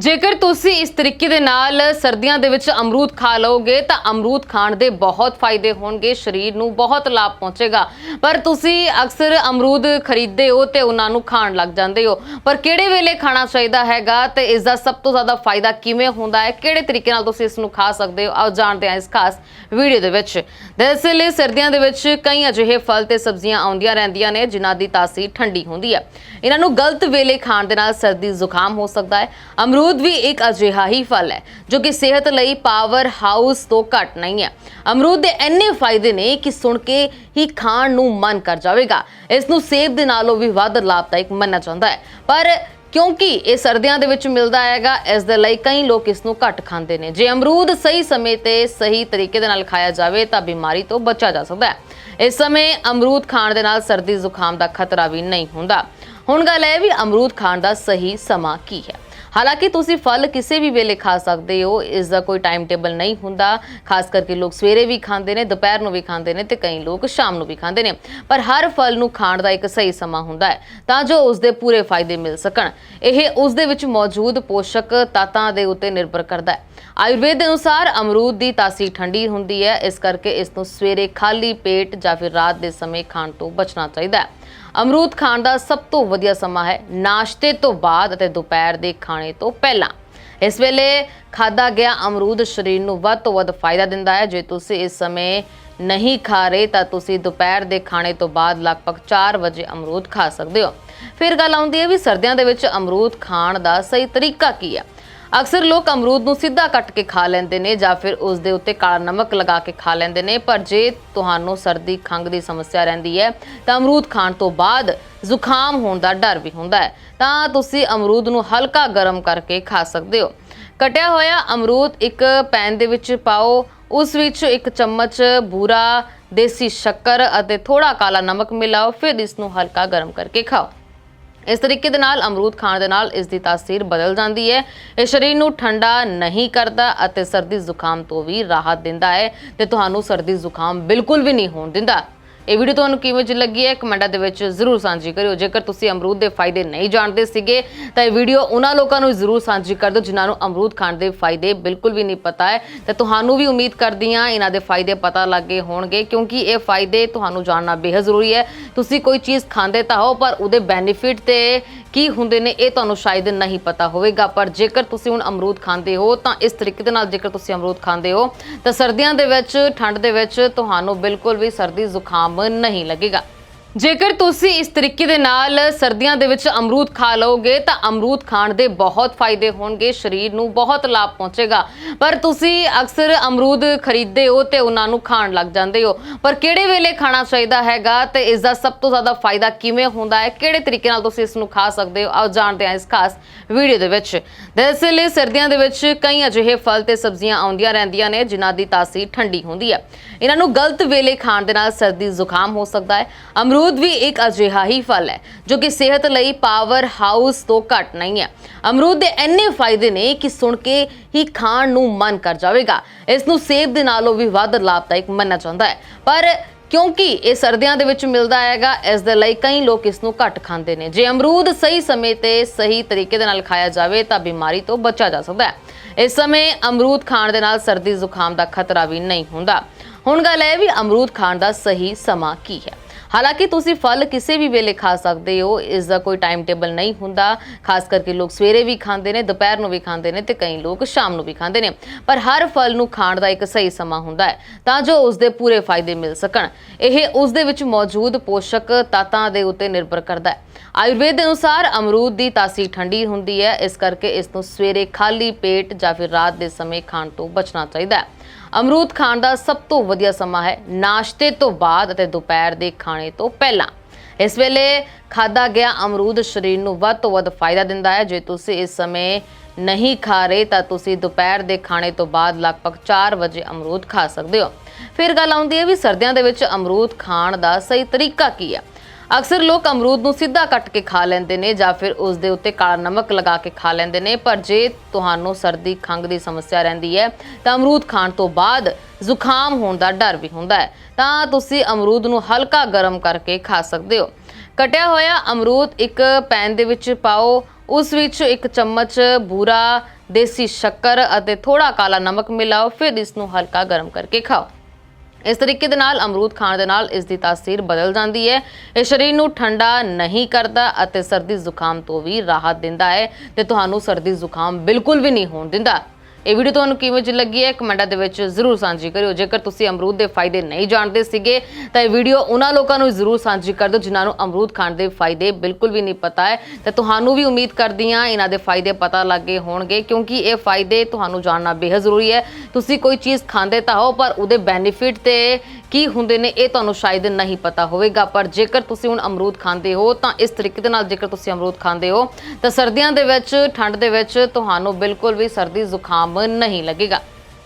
ਜੇਕਰ ਤੁਸੀਂ ਇਸ ਤਰੀਕੇ ਦੇ ਨਾਲ ਸਰਦੀਆਂ ਦੇ ਵਿੱਚ ਅਮਰੂਦ ਖਾ ਲਓਗੇ, ਤਾਂ ਅਮਰੂਦ ਖਾਣ ਦੇ ਬਹੁਤ ਫਾਇਦੇ ਹੋਣਗੇ, ਸਰੀਰ ਨੂੰ ਬਹੁਤ ਲਾਭ ਪਹੁੰਚੇਗਾ। ਪਰ ਤੁਸੀਂ ਅਕਸਰ ਅਮਰੂਦ ਖਰੀਦਦੇ ਹੋ ਤੇ ਉਹਨਾਂ ਨੂੰ ਖਾਣ ਲੱਗ ਜਾਂਦੇ ਹੋ। ਪਰ ਕਿਹੜੇ ਵੇਲੇ ਖਾਣਾ ਚਾਹੀਦਾ ਹੈਗਾ ਤੇ ਇਸ ਦਾ ਸਭ ਤੋਂ ਜ਼ਿਆਦਾ ਫਾਇਦਾ ਕਿਵੇਂ ਹੁੰਦਾ ਹੈ? ਕਿਹੜੇ ਤਰੀਕੇ ਨਾਲ ਤੁਸੀਂ ਇਸ ਨੂੰ ਖਾ ਸਕਦੇ ਹੋ? ਆਓ ਜਾਣਦੇ ਹਾਂ ਇਸ ਖਾਸ ਵੀਡੀਓ ਦੇ ਵਿੱਚ। ਦਰਅਸਲ ਸਰਦੀਆਂ ਦੇ ਵਿੱਚ ਕਈ ਅਜਿਹੇ ਫਲ ਤੇ ਸਬਜ਼ੀਆਂ ਆਉਂਦੀਆਂ ਰਹਿੰਦੀਆਂ ਨੇ, ਜਿਨ੍ਹਾਂ ਦੀ ਤਾਸੀਰ ਠੰਡੀ ਹੁੰਦੀ ਹੈ। ਇਹਨਾਂ ਨੂੰ ਗਲਤ ਵੇਲੇ ਖਾਣ ਦੇ ਨਾਲ ਸਰਦੀ ਜ਼ੁਕਾਮ ਹੋ ਸਕਦਾ ਹੈ। ਅਮਰੂਦ ਵੀ ਇੱਕ ਅਜਿਹਾ ਹੀ ਫਲ ਹੈ, ਜੋ ਕਿ ਸਿਹਤ ਲਈ ਪਾਵਰ ਹਾਊਸ ਤੋਂ ਘੱਟ ਨਹੀਂ ਹੈ। ਅਮਰੂਦ ਦੇ ਇੰਨੇ ਫਾਇਦੇ ਨੇ ਕਿ ਸੁਣ ਕੇ ਹੀ ਖਾਣ ਨੂੰ ਮਨ ਕਰ ਜਾਵੇਗਾ। ਇਸ ਨੂੰ ਸੇਬ ਦੇ ਨਾਲੋਂ ਵੀ ਵੱਧ ਲਾਭਦਾਇਕ ਮੰਨਿਆ ਜਾਂਦਾ ਹੈ। ਪਰ ਕਿਉਂਕਿ ਇਹ ਸਰਦੀਆਂ ਦੇ ਵਿੱਚ ਮਿਲਦਾ ਹੈਗਾ ਇਸ ਦੇ ਲਈ ਕਈ ਲੋਕ ਇਸ ਨੂੰ ਘੱਟ ਖਾਂਦੇ ਨੇ। ਜੇ ਅਮਰੂਦ ਸਹੀ ਸਮੇਂ ਤੇ ਸਹੀ ਤਰੀਕੇ ਦੇ ਨਾਲ ਖਾਇਆ ਜਾਵੇ, ਤਾਂ ਬਿਮਾਰੀ ਤੋਂ ਬਚਿਆ ਜਾ ਸਕਦਾ ਹੈ। ਇਸ ਸਮੇਂ ਅਮਰੂਦ ਖਾਣ ਦੇ ਨਾਲ ਸਰਦੀ ਜ਼ੁਕਾਮ ਦਾ ਖਤਰਾ ਵੀ ਨਹੀਂ ਹੁੰਦਾ। ਹੁਣ ਗੱਲ ਹੈ ਵੀ ਅਮਰੂਦ ਖਾਣ ਦਾ ਸਹੀ ਸਮਾਂ ਕੀ ਹੈ? ਹਾਲਾਂਕਿ ਤੁਸੀਂ ਫਲ ਕਿਸੇ ਵੀ ਵੇਲੇ ਖਾ ਸਕਦੇ ਹੋ, ਇਸ ਦਾ ਕੋਈ ਟਾਈਮ ਟੇਬਲ ਨਹੀਂ ਹੁੰਦਾ। ਖਾਸ ਕਰਕੇ ਲੋਕ ਸਵੇਰੇ ਵੀ ਖਾਂਦੇ ਨੇ, ਦੁਪਹਿਰ ਨੂੰ ਵੀ ਖਾਂਦੇ ਨੇ ਤੇ ਕਈ ਲੋਕ ਸ਼ਾਮ ਨੂੰ ਵੀ ਖਾਂਦੇ ਨੇ। ਪਰ ਹਰ ਫਲ ਨੂੰ ਖਾਣ ਦਾ ਇੱਕ ਸਹੀ ਸਮਾਂ ਹੁੰਦਾ ਹੈ, ਤਾਂ ਜੋ ਉਸ ਦੇ ਪੂਰੇ ਫਾਇਦੇ ਮਿਲ ਸਕਣ। ਇਹ ਉਸ ਦੇ ਵਿੱਚ ਮੌਜੂਦ ਪੋਸ਼ਕ ਤੱਤਾਂ ਦੇ ਉੱਤੇ ਨਿਰਭਰ ਕਰਦਾ ਹੈ। ਆਯੁਰਵੇਦ ਦੇ ਅਨੁਸਾਰ ਅਮਰੂਦ ਦੀ ਤਾਸੀਰ ਠੰਡੀ ਹੁੰਦੀ ਹੈ, ਇਸ ਕਰਕੇ ਇਸ ਨੂੰ ਸਵੇਰੇ ਖਾਲੀ ਪੇਟ ਜਾਂ ਫਿਰ ਰਾਤ ਦੇ ਸਮੇਂ ਖਾਣ ਤੋਂ ਬਚਣਾ ਚਾਹੀਦਾ ਹੈ। ਅਮਰੂਦ ਖਾਣ ਦਾ ਸਭ ਤੋਂ ਵਧੀਆ ਸਮਾਂ ਹੈ ਨਾਸ਼ਤੇ ਤੋਂ ਬਾਅਦ ਅਤੇ ਦੁਪਹਿਰ ਦੇ ਖਾਣੇ ਤੋਂ ਪਹਿਲਾਂ। ਇਸ ਵੇਲੇ ਖਾਦਾ ਗਿਆ ਅਮਰੂਦ ਸਰੀਰ ਨੂੰ ਵੱਧ ਤੋਂ ਵੱਧ ਫਾਇਦਾ ਦਿੰਦਾ ਹੈ। ਜੇ ਤੁਸੀਂ ਇਸ ਸਮੇਂ ਨਹੀਂ ਖਾ ਰਹੇ ਤਾਂ ਤੁਸੀਂ ਦੁਪਹਿਰ ਦੇ ਖਾਣੇ ਤੋਂ ਬਾਅਦ ਲਗਭਗ 4 ਵਜੇ ਅਮਰੂਦ ਖਾ ਸਕਦੇ ਹੋ। ਫਿਰ ਗੱਲ ਆਉਂਦੀ ਹੈ ਵੀ ਸਰਦੀਆਂ ਦੇ ਵਿੱਚ ਅਮਰੂਦ ਖਾਣ ਦਾ ਸਹੀ ਤਰੀਕਾ ਕੀ ਹੈ? ਅਕਸਰ ਲੋਕ ਅਮਰੂਦ ਨੂੰ ਸਿੱਧਾ ਕੱਟ ਕੇ ਖਾ ਲੈਂਦੇ ਨੇ ਜਾਂ ਫਿਰ ਉਸ ਦੇ ਉੱਤੇ ਕਾਲਾ ਨਮਕ ਲਗਾ ਕੇ ਖਾ ਲੈਂਦੇ ਨੇ, ਪਰ ਜੇ ਤੁਹਾਨੂੰ ਸਰਦੀ ਖੰਘ ਦੀ ਸਮੱਸਿਆ ਰਹਿੰਦੀ ਹੈ, ਤਾਂ ਅਮਰੂਦ ਖਾਣ ਤੋਂ ਬਾਅਦ ਜ਼ੁਕਾਮ ਹੋਣ ਦਾ ਡਰ ਵੀ ਹੁੰਦਾ ਹੈ। ਤਾਂ ਤੁਸੀਂ ਅਮਰੂਦ ਨੂੰ ਹਲਕਾ ਗਰਮ ਕਰਕੇ ਖਾ ਸਕਦੇ ਹੋ। ਕਟਿਆ ਹੋਇਆ ਅਮਰੂਦ ਇੱਕ ਪੈਨ ਦੇ ਵਿੱਚ ਪਾਓ, ਉਸ ਵਿੱਚ ਇੱਕ ਚਮਚ ਬੂਰਾ ਦੇਸੀ ਸ਼ੱਕਰ ਅਤੇ ਥੋੜਾ ਕਾਲਾ ਨਮਕ ਮਿਲਾਓ, ਫਿਰ ਇਸ ਨੂੰ ਹਲਕਾ ਗਰਮ ਕਰਕੇ ਖਾਓ। ਇਸ ਤਰੀਕੇ ਦੇ ਨਾਲ ਅਮਰੂਦ ਖਾਣ ਦੇ ਨਾਲ ਇਸ ਦੀ ਤਾਸੀਰ ਬਦਲ ਜਾਂਦੀ ਹੈ। ਇਹ ਸਰੀਰ ਨੂੰ ਠੰਡਾ ਨਹੀਂ ਕਰਦਾ ਅਤੇ ਸਰਦੀ ਜ਼ੁਕਾਮ ਤੋਂ ਵੀ ਰਾਹਤ ਦਿੰਦਾ ਹੈ ਤੇ ਤੁਹਾਨੂੰ ਸਰਦੀ ਜ਼ੁਕਾਮ ਬਿਲਕੁਲ ਵੀ ਨਹੀਂ ਹੋਣ ਦਿੰਦਾ। ਇਹ ਵੀਡੀਓ ਤੁਹਾਨੂੰ ਕਿਵੇਂ ਚ ਲੱਗੀ ਹੈ ਕਮੈਂਟਾਂ ਦੇ ਵਿੱਚ ਜ਼ਰੂਰ ਸਾਂਝੀ ਕਰਿਓ। ਜੇਕਰ ਤੁਸੀਂ ਅਮਰੂਦ ਦੇ ਫਾਇਦੇ ਨਹੀਂ ਜਾਣਦੇ ਸੀਗੇ, ਤਾਂ ਇਹ ਵੀਡੀਓ ਉਹਨਾਂ ਲੋਕਾਂ ਨੂੰ ਜ਼ਰੂਰ ਸਾਂਝੀ ਕਰ ਦਿਓ, ਜਿਨ੍ਹਾਂ ਨੂੰ ਅਮਰੂਦ ਖਾਣ ਦੇ ਫਾਇਦੇ ਬਿਲਕੁਲ ਵੀ ਨਹੀਂ ਪਤਾ ਹੈ। ਤੇ ਤੁਹਾਨੂੰ ਵੀ ਉਮੀਦ ਕਰਦੀ ਹਾਂ ਇਹਨਾਂ ਦੇ ਫਾਇਦੇ ਪਤਾ ਲੱਗੇ ਹੋਣਗੇ, ਕਿਉਂਕਿ ਇਹ ਫਾਇਦੇ ਤੁਹਾਨੂੰ ਜਾਣਨਾ ਬੇਹੱਦ ਜ਼ਰੂਰੀ ਹੈ। ਤੁਸੀਂ ਕੋਈ ਚੀਜ਼ ਖਾਂਦੇ ਤਾਂ ਹੋ, ਪਰ ਉਹਦੇ ਬੈਨੀਫਿਟ ਤੇ ਕੀ ਹੁੰਦੇ ਨੇ, ਇਹ ਤੁਹਾਨੂੰ ਸ਼ਾਇਦ ਨਹੀਂ ਪਤਾ ਹੋਵੇਗਾ। ਪਰ ਜੇਕਰ ਤੁਸੀਂ ਹੁਣ ਅਮਰੂਦ ਖਾਂਦੇ ਹੋ, ਤਾਂ ਇਸ ਤਰੀਕੇ ਦੇ ਨਾਲ ਜੇਕਰ ਤੁਸੀਂ ਅਮਰੂਦ ਖਾਂਦੇ ਹੋ, ਤਾਂ ਸਰਦੀਆਂ ਦੇ ਵਿੱਚ, ਠੰਡ ਦੇ ਵਿੱਚ ਤੁਹਾਨੂੰ ਬਿਲਕੁਲ ਵੀ ਸਰਦੀ ਜ਼ੁਕਾਮ ਨਹੀਂ ਲੱਗੇਗਾ। ਜੇਕਰ ਤੁਸੀਂ ਇਸ ਤਰੀਕੇ ਦੇ ਨਾਲ ਸਰਦੀਆਂ ਦੇ ਵਿੱਚ ਅਮਰੂਦ ਖਾ ਲਓਗੇ, ਤਾਂ ਅਮਰੂਦ ਖਾਣ ਦੇ ਬਹੁਤ ਫਾਇਦੇ ਹੋਣਗੇ, ਸਰੀਰ ਨੂੰ ਬਹੁਤ ਲਾਭ ਪਹੁੰਚੇਗਾ। ਪਰ ਤੁਸੀਂ ਅਕਸਰ ਅਮਰੂਦ ਖਰੀਦਦੇ ਹੋ ਤੇ ਉਹਨਾਂ ਨੂੰ ਖਾਣ ਲੱਗ ਜਾਂਦੇ ਹੋ। ਪਰ ਕਿਹੜੇ ਵੇਲੇ ਖਾਣਾ ਚਾਹੀਦਾ ਹੈਗਾ ਤੇ ਇਸ ਦਾ ਸਭ ਤੋਂ ਜ਼ਿਆਦਾ ਫਾਇਦਾ ਕਿਵੇਂ ਹੁੰਦਾ ਹੈ? ਕਿਹੜੇ ਤਰੀਕੇ ਨਾਲ ਤੁਸੀਂ ਇਸ ਨੂੰ ਖਾ ਸਕਦੇ ਹੋ? ਆਓ ਜਾਣਦੇ ਹਾਂ ਇਸ ਖਾਸ ਵੀਡੀਓ ਦੇ ਵਿੱਚ। ਦਰਅਸਲ ਸਰਦੀਆਂ ਦੇ ਵਿੱਚ ਕਈ ਅਜਿਹੇ ਫਲ ਤੇ ਸਬਜ਼ੀਆਂ ਆਉਂਦੀਆਂ ਰਹਿੰਦੀਆਂ ਨੇ, ਜਿਨ੍ਹਾਂ ਦੀ ਤਾਸੀਰ ਠੰਡੀ ਹੁੰਦੀ ਹੈ। ਇਹਨਾਂ ਨੂੰ ਗਲਤ ਵੇਲੇ ਖਾਣ ਦੇ ਨਾਲ ਸਰਦੀ ਜ਼ੁਕਾਮ ਹੋ ਸਕਦਾ ਹੈ। ਅਮਰੂਦ ਅਮਰੂਦ ਵੀ ਇੱਕ ਅਜਿਹਾ ਹੀ ਫਲ ਹੈ, ਜੋ ਕਿ ਸਿਹਤ ਲਈ ਪਾਵਰ ਹਾਊਸ ਤੋਂ ਘੱਟ ਨਹੀਂ ਹੈ। ਅਮਰੂਦ ਦੇ ਇੰਨੇ ਫਾਇਦੇ ਨੇ ਕਿ ਸੁਣ ਕੇ ਹੀ ਖਾਣ ਨੂੰ ਮਨ ਕਰ ਜਾਵੇਗਾ। ਇਸ ਨੂੰ ਸੇਬ ਦੇ ਨਾਲੋਂ ਵੀ ਵੱਧ ਲਾਭਦਾਇਕ ਮੰਨਿਆ ਜਾਂਦਾ ਹੈ। ਪਰ ਕਿਉਂਕਿ ਇਹ ਸਰਦੀਆਂ ਦੇ ਵਿੱਚ ਮਿਲਦਾ ਹੈਗਾ, ਇਸ ਦੇ ਲਈ ਕਈ ਲੋਕ ਇਸ ਨੂੰ ਘੱਟ ਖਾਂਦੇ ਨੇ। ਜੇ ਅਮਰੂਦ ਸਹੀ ਸਮੇਂ ਤੇ ਸਹੀ ਤਰੀਕੇ ਦੇ ਨਾਲ ਖਾਇਆ ਜਾਵੇ, ਤਾਂ ਬਿਮਾਰੀ ਤੋਂ ਬਚਿਆ ਜਾ ਸਕਦਾ ਹੈ। ਇਸ ਸਮੇਂ ਅਮਰੂਦ ਖਾਣ ਦੇ ਨਾਲ ਸਰਦੀ ਜ਼ੁਕਾਮ ਦਾ ਖਤਰਾ ਵੀ ਨਹੀਂ ਹੁੰਦਾ। ਹੁਣ ਗੱਲ ਇਹ ਵੀ ਅਮਰੂਦ ਖਾਣ ਦਾ ਸਹੀ ਸਮਾਂ ਕੀ ਹੈ। ਹਾਲਾਂਕਿ ਤੁਸੀਂ ਫਲ ਕਿਸੇ ਵੀ ਵੇਲੇ ਖਾ ਸਕਦੇ ਹੋ, ਇਸ ਦਾ ਕੋਈ ਟਾਈਮ ਟੇਬਲ ਨਹੀਂ ਹੁੰਦਾ। ਖਾਸ ਕਰਕੇ ਲੋਕ ਸਵੇਰੇ ਵੀ ਖਾਂਦੇ ਨੇ, ਦੁਪਹਿਰ ਨੂੰ ਵੀ ਖਾਂਦੇ ਨੇ ਤੇ ਕਈ ਲੋਕ ਸ਼ਾਮ ਨੂੰ ਵੀ ਖਾਂਦੇ ਨੇ। ਪਰ ਹਰ ਫਲ ਨੂੰ ਖਾਣ ਦਾ ਇੱਕ ਸਹੀ ਸਮਾਂ ਹੁੰਦਾ ਹੈ, ਤਾਂ ਜੋ ਉਸ ਦੇ ਪੂਰੇ ਫਾਇਦੇ ਮਿਲ ਸਕਣ। ਇਹ ਉਸ ਦੇ ਵਿੱਚ ਮੌਜੂਦ ਪੋਸ਼ਕ ਤੱਤਾਂ ਦੇ ਉੱਤੇ ਨਿਰਭਰ ਕਰਦਾ ਹੈ। ਆਯੁਰਵੇਦ ਦੇ ਅਨੁਸਾਰ ਅਮਰੂਦ ਦੀ ਤਾਸੀਰ ਠੰਡੀ ਹੁੰਦੀ ਹੈ, ਇਸ ਕਰਕੇ ਇਸ ਨੂੰ ਸਵੇਰੇ ਖਾਲੀ ਪੇਟ ਜਾਂ ਫਿਰ ਰਾਤ ਦੇ ਸਮੇਂ ਖਾਣ ਤੋਂ ਬਚਣਾ ਚਾਹੀਦਾ ਹੈ। ਅਮਰੂਦ ਖਾਣ ਦਾ ਸਭ ਤੋਂ ਵਧੀਆ ਸਮਾਂ ਹੈ ਨਾਸ਼ਤੇ ਤੋਂ ਬਾਅਦ ਅਤੇ ਦੁਪਹਿਰ ਦੇ ਖਾਣੇ ਤੋਂ ਪਹਿਲਾਂ। ਇਸ ਵੇਲੇ ਖਾਦਾ ਗਿਆ ਅਮਰੂਦ ਸਰੀਰ ਨੂੰ ਵੱਧ ਤੋਂ ਵੱਧ ਫਾਇਦਾ ਦਿੰਦਾ ਹੈ। ਜੇ ਤੁਸੀਂ ਇਸ ਸਮੇਂ ਨਹੀਂ ਖਾ ਰਹੇ ਤਾਂ ਤੁਸੀਂ ਦੁਪਹਿਰ ਦੇ ਖਾਣੇ ਤੋਂ ਬਾਅਦ ਲਗਭਗ 4 ਵਜੇ ਅਮਰੂਦ ਖਾ ਸਕਦੇ ਹੋ। ਫਿਰ ਗੱਲ ਆਉਂਦੀ ਹੈ ਵੀ ਸਰਦੀਆਂ ਦੇ ਵਿੱਚ ਅਮਰੂਦ ਖਾਣ ਦਾ ਸਹੀ ਤਰੀਕਾ ਕੀ ਹੈ? ਅਕਸਰ ਲੋਕ ਅਮਰੂਦ ਨੂੰ ਸਿੱਧਾ ਕੱਟ ਕੇ ਖਾ ਲੈਂਦੇ ਨੇ ਜਾਂ ਫਿਰ ਉਸ ਦੇ ਉੱਤੇ ਕਾਲਾ ਨਮਕ ਲਗਾ ਕੇ ਖਾ ਲੈਂਦੇ ਨੇ, ਪਰ ਜੇ ਤੁਹਾਨੂੰ ਸਰਦੀ ਖੰਘ ਦੀ ਸਮੱਸਿਆ ਰਹਿੰਦੀ ਹੈ, ਤਾਂ ਅਮਰੂਦ ਖਾਣ ਤੋਂ ਬਾਅਦ ਜ਼ੁਕਾਮ ਹੋਣ ਦਾ ਡਰ ਵੀ ਹੁੰਦਾ ਹੈ। ਤਾਂ ਤੁਸੀਂ ਅਮਰੂਦ ਨੂੰ ਹਲਕਾ ਗਰਮ ਕਰਕੇ ਖਾ ਸਕਦੇ ਹੋ। ਕਟਿਆ ਹੋਇਆ ਅਮਰੂਦ ਇੱਕ ਪੈਨ ਦੇ ਵਿੱਚ ਪਾਓ, ਉਸ ਵਿੱਚ ਇੱਕ ਚਮਚ ਬੂਰਾ ਦੇਸੀ ਸ਼ੱਕਰ ਅਤੇ ਥੋੜਾ ਕਾਲਾ ਨਮਕ ਮਿਲਾਓ, ਫਿਰ ਇਸ ਨੂੰ ਹਲਕਾ ਗਰਮ ਕਰਕੇ ਖਾਓ। ਇਸ ਤਰੀਕੇ ਦੇ ਨਾਲ ਅਮਰੂਦ ਖਾਣ ਦੇ ਨਾਲ ਇਸ ਦੀ ਤਾਸੀਰ ਬਦਲ ਜਾਂਦੀ ਹੈ। ਇਹ ਸਰੀਰ ਨੂੰ ਠੰਡਾ ਨਹੀਂ ਕਰਦਾ ਅਤੇ ਸਰਦੀ ਜ਼ੁਕਾਮ ਤੋਂ ਵੀ ਰਾਹਤ ਦਿੰਦਾ ਹੈ ਤੇ ਤੁਹਾਨੂੰ ਸਰਦੀ ਜ਼ੁਕਾਮ ਬਿਲਕੁਲ ਵੀ ਨਹੀਂ ਹੋਣ ਦਿੰਦਾ। ਇਹ ਵੀਡੀਓ ਤੁਹਾਨੂੰ ਕਿਵੇਂ ਜਿਹੀ ਲੱਗੀ ਹੈ, ਕਮੈਂਟਾਂ ਦੇ ਵਿੱਚ ਜ਼ਰੂਰ ਸਾਂਝੀ ਕਰਿਓ। ਜੇਕਰ ਤੁਸੀਂ ਅਮਰੂਦ ਦੇ ਫਾਇਦੇ ਨਹੀਂ ਜਾਣਦੇ ਸੀਗੇ, ਤਾਂ ਇਹ ਵੀਡੀਓ ਉਹਨਾਂ ਲੋਕਾਂ ਨੂੰ ਜ਼ਰੂਰ ਸਾਂਝੀ ਕਰ ਦਿਓ, ਜਿਨ੍ਹਾਂ ਨੂੰ ਅਮਰੂਦ ਖਾਣ ਦੇ ਫਾਇਦੇ ਬਿਲਕੁਲ ਵੀ ਨਹੀਂ ਪਤਾ ਹੈ। ਤੇ ਤੁਹਾਨੂੰ ਵੀ ਉਮੀਦ ਕਰਦੀ ਹਾਂ ਇਹਨਾਂ ਦੇ ਫਾਇਦੇ ਪਤਾ ਲੱਗੇ ਹੋਣਗੇ, ਕਿਉਂਕਿ ਇਹ ਫਾਇਦੇ ਤੁਹਾਨੂੰ ਜਾਣਨਾ ਬੇਹੱਦ ਜ਼ਰੂਰੀ ਹੈ। ਤੁਸੀਂ ਕੋਈ ਚੀਜ਼ ਖਾਂਦੇ ਤਾਂ ਹੋ, ਪਰ ਉਹਦੇ ਬੈਨੀਫਿਟ ਤੇ ਕੀ ਹੁੰਦੇ ਨੇ ਇਹ ਤੁਹਾਨੂੰ ਸ਼ਾਇਦ ਨਹੀਂ ਪਤਾ ਹੋਵੇਗਾ, ਪਰ ਜੇਕਰ ਤੁਸੀਂ ਹੁਣ ਅਮਰੂਦ ਖਾਂਦੇ ਹੋ, ਤਾਂ ਇਸ ਤਰੀਕੇ ਦੇ ਨਾਲ ਜੇਕਰ ਤੁਸੀਂ ਅਮਰੂਦ ਖਾਂਦੇ ਹੋ, ਤਾਂ ਸਰਦੀਆਂ ਦੇ ਵਿੱਚ, ਠੰਡ ਦੇ ਵਿੱਚ ਤੁਹਾਨੂੰ ਬਿਲਕੁਲ ਵੀ ਸਰਦੀ ਜ਼ੁਕਾਮ ਨਹੀਂ ਲੱਗੇਗਾ।